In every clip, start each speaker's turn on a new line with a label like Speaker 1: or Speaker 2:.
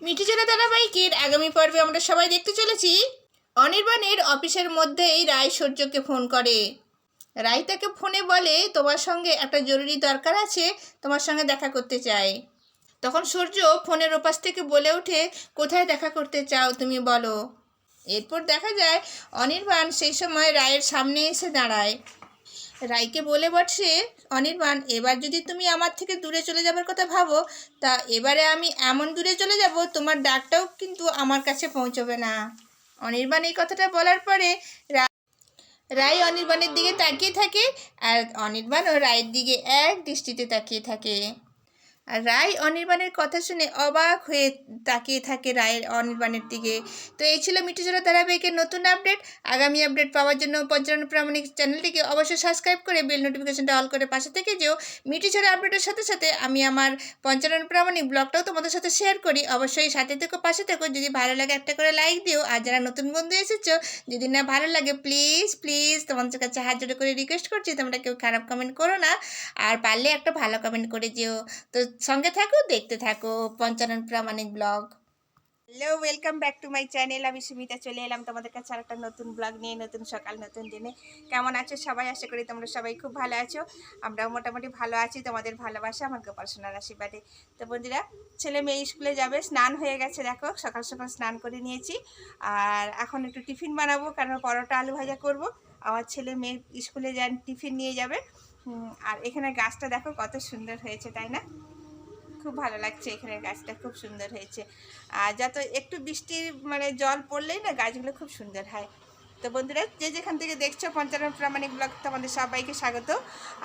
Speaker 1: মিঠিচলা ধারাবাহিকের আগামী পর্বে আমরা সবাই দেখতে চলেছি। অনির্বাণের অফিসের মধ্যেই রায় সূর্যকে ফোন করে। রায় তাকে ফোনে বলে, তোমার সঙ্গে একটা জরুরি দরকার আছে, তোমার সঙ্গে দেখা করতে চাই। তখন সূর্য ফোনের ওপাশ থেকে বলে ওঠে, কোথায় দেখা করতে চাও তুমি বলো। এরপর দেখা যায়, অনির্বাণ সেই সময় রায়ের সামনে এসে দাঁড়ায়। রায়কে বলে বসে অনির্বাণ, এবার যদি তুমি আমার থেকে দূরে চলে যাবার কথা ভাবো, তা এবারে আমি এমন দূরে চলে যাব, তোমার ডাকটাও কিন্তু আমার কাছে পৌঁছবে না। অনির্বাণ এই কথাটা বলার পরে রায় অনির্বাণের দিকে তাকিয়ে থাকে, আর অনির্বাণ ও রায়ের দিকে এক দৃষ্টিতে তাকিয়ে থাকে। রায় অনির্বাণের কথা শুনে অবাক হয়ে তাকিয়ে থাকে রায়ের অনির্বাণের দিকে। তো এই ছিল মিঠুচোরা ধারাবাহিকের নতুন আপডেট। আগামী আপডেট পাওয়ার জন্য পঞ্চান্ন প্রামাণিক চ্যানেলটিকে অবশ্যই সাবস্ক্রাইব করে বেল নোটিফিকেশনটা অল করে পাশে থেকে যেও। মিঠুচোরা আপডেটের সাথে সাথে আমি আমার পঞ্চান্ন প্রামাণিক ব্লগটাও তোমাদের সাথে শেয়ার করি। অবশ্যই সাথে থেকো, পাশে থেকো। যদি ভালো লাগে একটা করে লাইক দিও। আর যারা নতুন বন্ধু এসেছ, যদি না ভালো লাগে প্লিজ প্লিজ তোমাদের কাছে হাত জোড়ো করে রিকোয়েস্ট করছি। তোমরা কেউ খারাপ কমেন্ট করো না। আর পারলে একটা ভালো কমেন্ট করে যেও। তো সঙ্গে থাকো, দেখতে থাকো, Panchanan Pramanik blog. Hello welcome back to my channel আমি সুমিতা, চলে এলাম তোমাদের কাছে আর একটা নতুন ব্লগ নিয়ে, নতুন সকাল, নতুন দিনে। কেমন আছো সবাই? আশা করি তোমরা সবাই খুব ভালো আছো। আমরাও মোটামুটি ভালো আছি, তোমাদের ভালোবাসা, আমার গোপাল সোনার আশীর্বাদে। তো বন্ধুরা, ছেলে মেয়ে স্কুলে যাবে, স্নান হয়ে গেছে, দেখো, সকাল সকাল স্নান করে নিয়েছি। আর এখন একটু টিফিন বানাবো, কারণ পরোটা, আলু ভাজা করব। আমার ছেলে মেয়ে স্কুলে যান, টিফিন নিয়ে যাবে। আর এখানে গাছটা দেখো, কত সুন্দর হয়েছে, তাই না? খুব ভালো লাগছে এখানে গাছটা খুব সুন্দর হয়েছে। আর যত একটু বৃষ্টির মানে জল পড়লেই না গাছগুলো খুব সুন্দর হয়। তো বন্ধুরা, যে যেখান থেকে দেখছ পঞ্চান্ন প্রামাণিক ব্লগ, তোমাদের সবাইকে স্বাগত।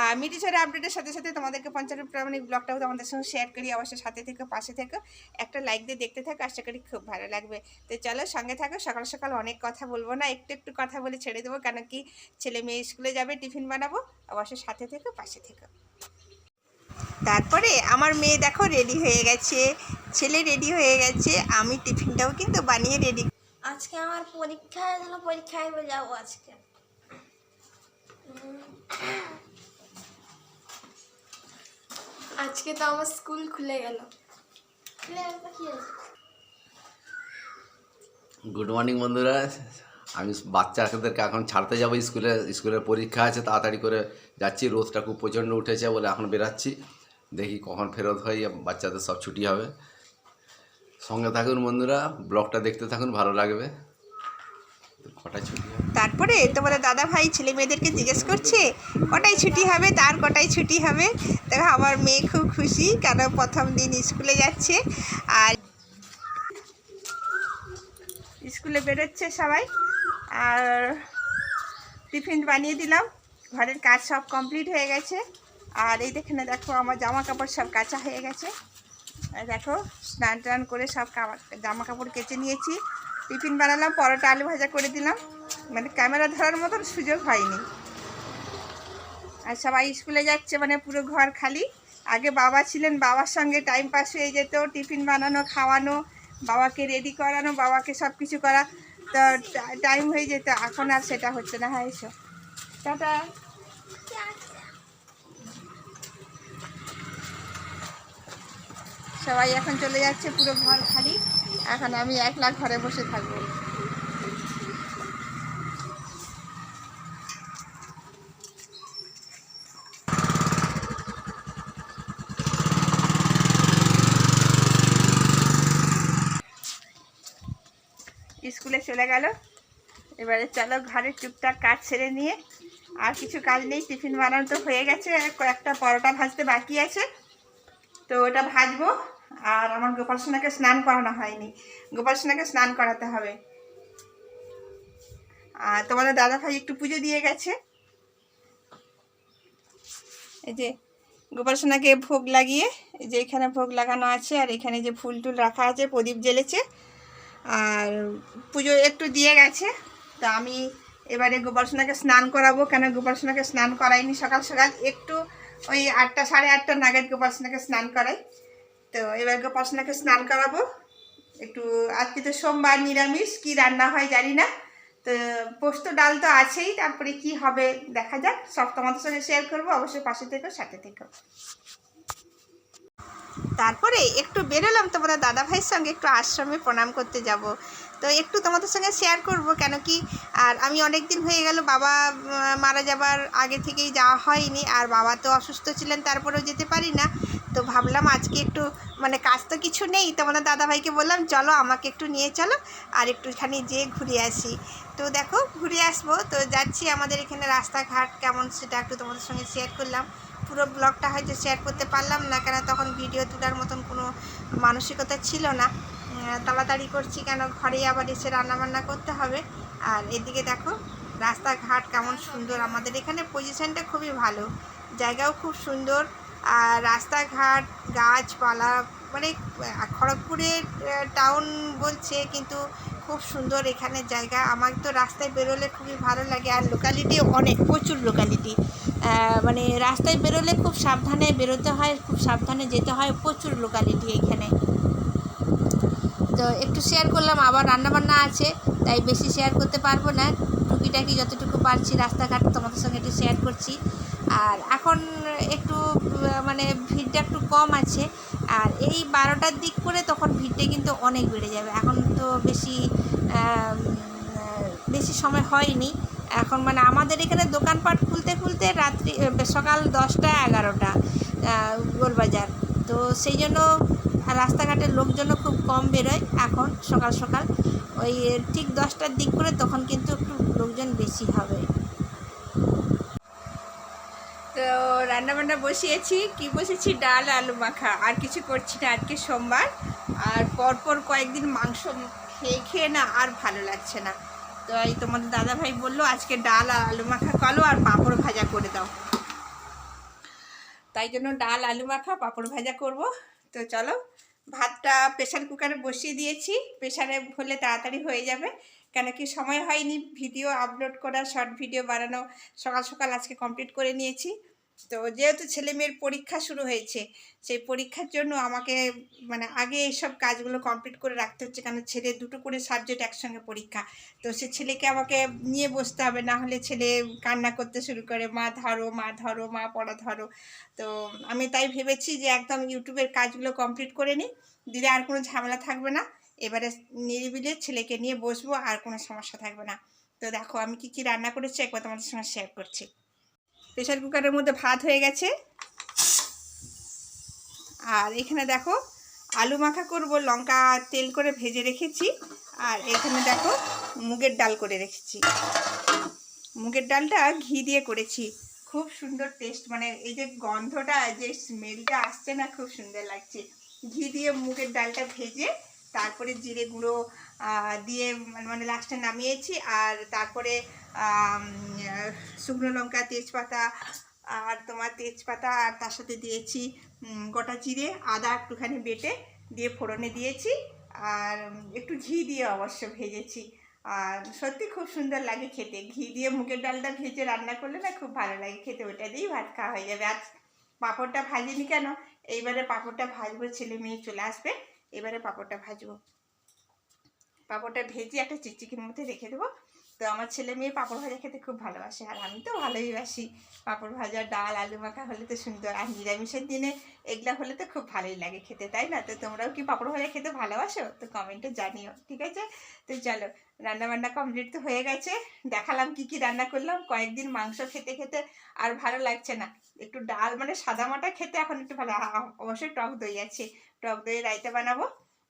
Speaker 1: আর ছড়া আপডেটের সাথে সাথে তোমাদেরকে পঞ্চান্ন প্রামাণিক ব্লগটাও তোমাদের সঙ্গে শেয়ার করি। অবশ্যই সাথে থেকে, পাশে থেকে। একটা লাইক দিয়ে দেখতে থাকো, আশা করি খুব ভালো লাগবে। তো চলো সঙ্গে থাকো, সকাল সকাল অনেক কথা বলব না, একটু একটু কথা বলে ছেড়ে দেবো। কেন কি ছেলে মেয়ে স্কুলে যাবে, টিফিন বানাবো। অবশ্যই সাথে থেকে, পাশে থেকে। তারপরে আমার মেয়ে দেখো রেডি হয়ে গেছে। ছেলে রেডি হয়ে গেছে আমি টিফিনটাও কিন্তু বানিয়ে রেডি
Speaker 2: আজকে আমার পরীক্ষা যেন পরীক্ষায় যাব আজকে। আজকে তো আমার স্কুল খুলে গেল?
Speaker 3: গুড মর্নিং বন্ধুরা। আমি বাচ্চাদেরকে এখন ছাড়তে যাব স্কুলে স্কুলের পরীক্ষা আছে তাড়াতাড়ি করে যাচ্ছি, রোদটা খুব প্রচণ্ড উঠেছে বলে এখন বেরাচ্ছি। দেখি কখন ফেরত হয়, বাচ্চাদের সব ছুটি হবে। সঙ্গে থাকুন বন্ধুরা, ব্লগটা দেখতে থাকুন, ভালো লাগবে। কটায় ছুটি
Speaker 1: তারপরে তোমাদের দাদা ভাই ছেলে মেয়েদেরকে জিজ্ঞেস করছে কটাই ছুটি হবে, তার কটাই ছুটি হবে? দেখো, আমার মেয়ে খুব খুশি, কেন প্রথম দিন স্কুলে যাচ্ছে। আর স্কুলে বেরোচ্ছে সবাই। আর টিফিন বানিয়ে দিলাম। ঘরের কাজ সব কমপ্লিট হয়ে গেছে। আর এই দেখেনে, দেখো আমার জামা কাপড় সব কাঁচা হয়ে গেছে। দেখো, স্নান টান করে সব জামা কাপড় কেচে নিয়েছি। টিফিন বানালাম, পরোটা আলু ভাজা করে দিলাম। মানে ক্যামেরা ধরার মতন সুযোগ হয়নি। আর সবাই স্কুলে যাচ্ছে মানে পুরো ঘর খালি। আগে বাবা ছিলেন, বাবার সঙ্গে টাইম পাস হয়ে যেত, টিফিন বানানো, খাওয়ানো, বাবাকে রেডি করানো, বাবাকে সব কিছু করা। তো টাইম হয়ে যেত, এখন আর সেটা হচ্ছে না হ্যাঁ এসো। টাটা। সবাই এখন চলে যাচ্ছে পুরো ঘর খালি। এখন আমি একলা ঘরে বসে থাকব। স্কুলে চলে গেল। এবারে চলো ঘরের টুকটাক কাজ ছেড়ে নিয়ে আর কিছু কাজ নেই, টিফিন বানানো তো হয়ে গেছে, কয়েকটা পরোটা ভাজতে বাকি আছে। তো ওটা ভাজবো, আর আমার গোপাল সোনাকে স্নান করানো হয়নি। গোপাল সোনাকে স্নান করাতে হবে। আর তোমাদের দাদা ভাই একটু পুজো দিয়ে গেছে। এই যে গোপাল সোনাকে ভোগ লাগিয়ে যে এখানে ভোগ লাগানো আছে, আর এখানে যে ফুল টুল রাখা আছে, প্রদীপ জ্বেলেছে। আর পুজো একটু দিয়ে গেছে, তো আমি এবারে গোপাল সোনাকে স্নান করাবো। কেন গোপাল সোনাকে স্নান করাইনি? সকাল সকাল একটু ওই আটটা, সাড়ে আটটা নাগাদ গোপাল সোনাকে স্নান করাই। তো এবার গোপাল সোনাকে স্নান করাবো। একটু আজকে তো সোমবার নিরামিষ, কি রান্না হয় জানি না। তো পোস্ত ডাল তো আছেই, তারপরে কি হবে দেখা যাক। সব তোমাদের সঙ্গে শেয়ার করব, অবশ্যই পাশে থেকো, সাথে থেকো। তারপরে একটু বেরোলাম তোমাদের দাদা ভাইয়ের সঙ্গে, একটু আশ্রমে প্রণাম করতে যাব। তো একটু তোমাদের সঙ্গে শেয়ার করব কেন কি? আর আমি অনেক দিন হয়ে গেল বাবা মারা যাবার আগে থেকেই যাওয়া হয়নি। আর বাবা তো অসুস্থ ছিলেন, তারপরেও যেতে পারি না। তো ভাবলাম আজকে একটু মানে কাজ তো কিছু নেই তোমাদের দাদা ভাইকে বললাম, চলো আমাকে একটু নিয়ে চলো, আর একটুখানি যেয়ে ঘুরে আসি। তো দেখো, ঘুরে আসব। তো যাচ্ছি আমাদের এখানে রাস্তাঘাট কেমন সেটা একটু তোমাদের সঙ্গে শেয়ার করলাম। পুরো ব্লগটা হয়তো শেয়ার করতে পারলাম না, কেন তখন ভিডিও তোলার মতন কোনো মানসিকতা ছিল না। তাড়াতাড়ি করছি কেন? ঘরে আবার এসে রান্নাবান্না করতে হবে। আর এদিকে দেখো, রাস্তাঘাট কেমন সুন্দর। আমাদের এখানে পজিশনটা খুবই ভালো। জায়গাও খুব সুন্দর। আর রাস্তাঘাট, গাছপালা মানে খড়গপুরের টাউন বলছে, কিন্তু খুব সুন্দর এখানে জায়গা। আমার তো রাস্তায় বেরোলে খুবই ভালো লাগে। আর লোকালিটি অনেক, প্রচুর লোকালিটি মানে রাস্তায় বেরোলে খুব সাবধানে বেরোতে হয়, খুব সাবধানে যেতে হয়। প্রচুর লোকালিটি এখানে। তো একটু শেয়ার করলাম, আবার রান্নাবান্না আছে, তাই বেশি শেয়ার করতে পারব না। টুকিটাকি যতটুকু পারছি রাস্তাঘাট তোমাদের সঙ্গে একটু শেয়ার করছি। আর এখন একটু মানে ভিড়টা একটু কম আছে। আর এই বারোটার দিক করে তখন ভিড়টা কিন্তু অনেক বেড়ে যাবে। এখন তো বেশি বেশি সময় হয়নি। এখন মানে আমাদের এখানে দোকানপাট খুলতে খুলতে রাত্রি সকাল দশটা এগারোটা গোলবাজার। তো সেই জন্য রাস্তাঘাটের লোকজনও খুব কম বেরোয় এখন, সকাল সকাল। ওই ঠিক দশটার দিক করে তখন কিন্তু একটু লোকজন বেশি হবে। তো রান্নাবান্না বসিয়েছি, কি বসেছি? ডাল, আলু মাখা। আর কিছু করছি না আজকে সোমবার। আর পরপর কয়েকদিন মাংস খেয়ে খেয়ে না আর ভালো লাগছে না। তো এই তোমাদের দাদা ভাই বলল, আজকে ডাল আর আলু মাখা করো আর পাঁপড় ভাজা করে দাও। তাই জন্য ডাল, আলু মাখা, পাঁপড় ভাজা করব। তো চলো, ভাতটা প্রেশার কুকারে বসিয়ে দিয়েছি। প্রেশারে হলে তাড়াতাড়ি হয়ে যাবে। কেন কি সময় হয়নি ভিডিও আপলোড করা শর্ট ভিডিও বানানো, সকাল সকাল আজকে কমপ্লিট করে নিয়েছি। তো যেহেতু ছেলে মেয়ের পরীক্ষা শুরু হয়েছে, সেই পরীক্ষার জন্য আমাকে মানে আগে এইসব কাজগুলো কমপ্লিট করে রাখতে হচ্ছে কারণ ছেলে দুটো করে সাবজেক্ট একসঙ্গে পরীক্ষা। তো সে ছেলেকে আমাকে নিয়ে বসতে হবে, না হলে ছেলে কান্না করতে শুরু করে, মা ধরো মা ধরো, মা পড়া ধরো। তো আমি তাই ভেবেছি যে একদম ইউটিউবের কাজগুলো কমপ্লিট করে নিই, দিলে আর কোনো ঝামেলা থাকবে না। এবারে নিরিবিলে ছেলেকে নিয়ে বসবো, আর কোনো সমস্যা থাকবে না। তো দেখো আমি কি কি রান্না করেছি, একবার তোমাদের সঙ্গে শেয়ার করছি। প্রেশার কুকারের মধ্যে ভাত হয়ে গেছে। আর এখানে দেখো আলু মাখা করব, লঙ্কা তেল করে ভেজে রেখেছি। আর এখানে দেখো মুগের ডাল করে রেখেছি। মুগের ডালটা ঘি দিয়ে করেছি। খুব সুন্দর টেস্ট মানে এই যে গন্ধটা, যে স্মেলটা আসছে না, খুব সুন্দর লাগছে। ঘি দিয়ে মুগের ডালটা ভেজে তারপরে জিরে গুঁড়ো দিয়ে মানে- মানে লাস্টে নামিয়েছি। আর তারপরে শুকনো লঙ্কা, তেজপাতা, আর তোমার তেজপাতা, আর তার সাথে দিয়েছি গোটা জিরে, আদা একটুখানি বেটে দিয়ে ফোড়নে দিয়েছি। আর একটু ঘি দিয়ে অবশ্য ভেজেছি। আর সত্যি খুব সুন্দর লাগে খেতে। ঘি দিয়ে মুগের ডালটা ভেজে রান্না করলে না খুব ভালো লাগে খেতে। ওটা দিয়েই ভাত খাওয়া হয়ে যাবে। আজ পাঁপড়টা ভাজিনি কেন? এইবারে পাঁপড়টা ভাজবো, ছেলে মেয়ে চলে আসবে। এবারে পাঁপড়টা ভাজবো। পাঁপড়টা ভেজে একটা চিকচিকির মধ্যে রেখে দেবো। তো আমার ছেলে মেয়ে পাঁপড় ভাজা খেতে খুব ভালোবাসে। আর আমি তো ভালোই বাসি। পাঁপড় ভাজা, ডাল, আলু মাখা হলে তো সুন্দর। আর নিরামিষের দিনে এগুলা হলে তো খুব ভালোই লাগে খেতে, তাই না? তো তোমরাও কি পাঁপড় ভাজা খেতে ভালোবাসো? তো কমেন্টে জানিও, ঠিক আছে? তো চলো রান্না বান্না কমপ্লিট তো হয়ে গেছে। দেখালাম কি কি রান্না করলাম। কয়েকদিন মাংস খেতে খেতে আর ভালো লাগছে না। একটু ডাল মানে সাদা মাটা খেতে এখন একটু ভালো অবশ্যই টক দই আছে। টক দই রাইতে বানাবো।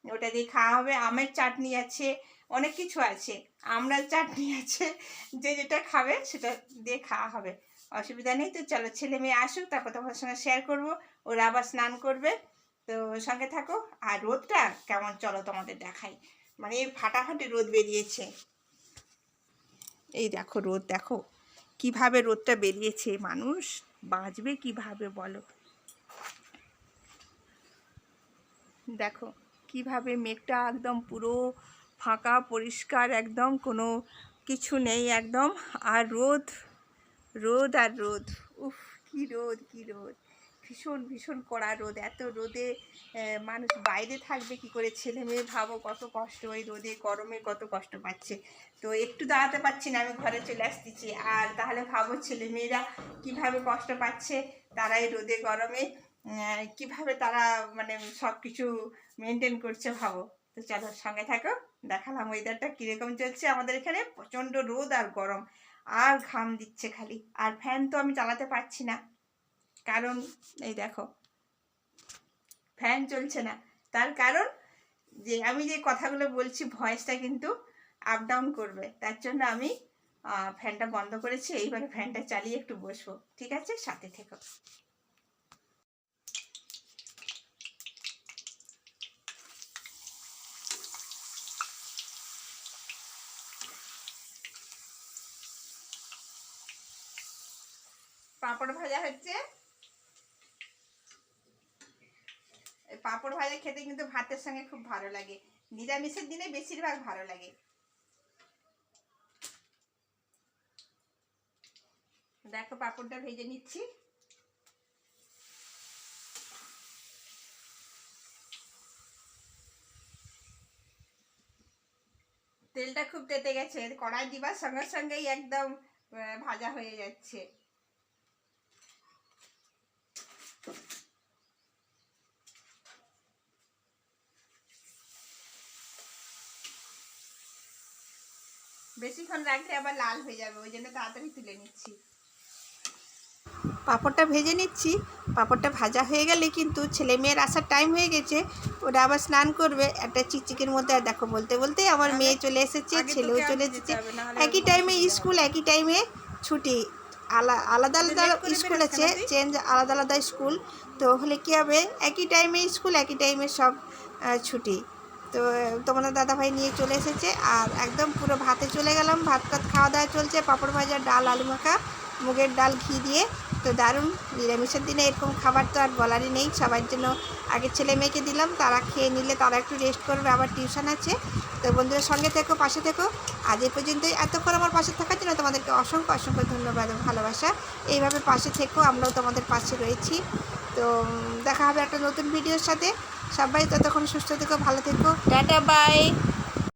Speaker 1: ওটা দিয়ে খাওয়া হবে। আমের চাটনি আছে। অনেক কিছু আছে। আমড়ার চাটনি আছে, যে যেটা খাবে সেটা দিয়ে খাওয়া হবে। অসুবিধা নেই তো চলো ছেলে মেয়ে আসুক, তারপর তোমার সঙ্গে শেয়ার করব। ওরা আবার স্নান করবে। তো সঙ্গে থাকো। আর রোদটা কেমন চলো তোমাদের দেখাই। মানে এই ফাটাফাটি রোদ বেরিয়েছে। এই দেখো রোদ, দেখো কীভাবে রোদটা বেরিয়েছে। মানুষ বাঁচবে কীভাবে বলো? দেখো কীভাবে মেঘটা একদম পুরো ফাঁকা, পরিষ্কার, একদম কোনো কিছু নেই, একদম। আর রোদ রোদ আর রোদ। উফ, কি রোদ কি রোদ। ভীষণ ভীষণ কড়া রোদ। এত রোদে মানুষ বাইরে থাকবে কি করে? ছেলে মেয়ে ভাবো, কত কষ্ট। ওই রোদে গরমে কত কষ্ট পাচ্ছে। তো একটু দাঁড়াতে পারছি না, আমি ঘরে চলে আসতেছি। আর তাহলে ভাবো, ছেলে মেয়েরা কীভাবে কষ্ট পাচ্ছে? তারা এই রোদে, গরমে কীভাবে তারা মানে সব কিছু মেনটেন করছে ভাবো? তো চলো সঙ্গে থাকো। দেখালাম ওয়েদারটা কীরকম চলছে। আমাদের এখানে প্রচণ্ড রোদ আর গরম। আর ঘাম দিচ্ছে খালি। আর ফ্যান তো আমি চালাতে পারছি না। কারণ, এই দেখো ফ্যান চলছে না। তার কারণ, যে আমি যে কথাগুলো বলছি ভয়েসটা কিন্তু আপ ডাউন করবে। তার জন্য আমি ফ্যানটা বন্ধ করেছি। এইবারে ফ্যানটা চালিয়ে একটু বসবো। ঠিক আছে? সাথে থেকো। পাঁপড় ভাজা হচ্ছে। পাঁপড় ভাজা খেতে কিন্তু ভাতের সঙ্গে খুব ভালো লাগে। নিরামিষের দিনে বেশিরভাগ ভালো লাগে। দেখো পাঁপড়টা ভেজে নিচ্ছি। তেলটা খুব তেতে গেছে, কড়াই দিবার সঙ্গে সঙ্গেই একদম ভাজা হয়ে যাচ্ছে। বেশিক্ষণ রাখলে আবার লাল হয়ে যাবে ওই জন্য তাড়াতাড়ি তুলে নিচ্ছি। পাঁপড়টা ভেজে নিচ্ছি। পাঁপড়টা ভাজা হয়ে গেলে কিন্তু ছেলে মেয়ের আসার টাইম হয়ে গেছে। ওরা আবার স্নান করবে একটা চিকচিকের মধ্যে আর দেখো বলতে বলতে আমার মেয়ে চলে এসেছে ছেলেও চলে এসেছে। একই টাইমে স্কুল একই টাইমে ছুটি। আলা- আলাদা আলাদা স্কুল আছে চেঞ্জ আলাদা আলাদা স্কুল তো হলে কী হবে? একই টাইমে স্কুল একই টাইমে সব ছুটি। তো তোমাদের দাদাভাই নিয়ে চলে এসেছে আর একদম পুরো ভাতে চলে গেলাম। ভাত টাত খাওয়া দাওয়া চলছে। পাঁপড় ভাজা ডাল আলু মাখা মুগের ডাল ঘি দিয়ে। তো দারুণ নিরামিষের দিনে এরকম খাবার তো আর বলারই নেই। সবার জন্য আগে ছেলে মেয়েকে দিলাম। তারা খেয়ে নিলে তারা একটু রেস্ট করবে। আবার টিউশন আছে। তো বন্ধুরা সঙ্গে থেকো, পাশে থেকো। আজ এই পর্যন্তই। এতক্ষণ আমার পাশে থাকার জন্য তোমাদেরকে অসংখ্য অসংখ্য ধন্যবাদ এবং ভালোবাসা। এইভাবে পাশে থেকো, আমরাও তোমাদের পাশে রয়েছি। তো দেখা হবে একটা নতুন ভিডিওর সাথে। সবাই ততক্ষণ সুস্থ থেকো, ভালো থেকো। Tata, bye.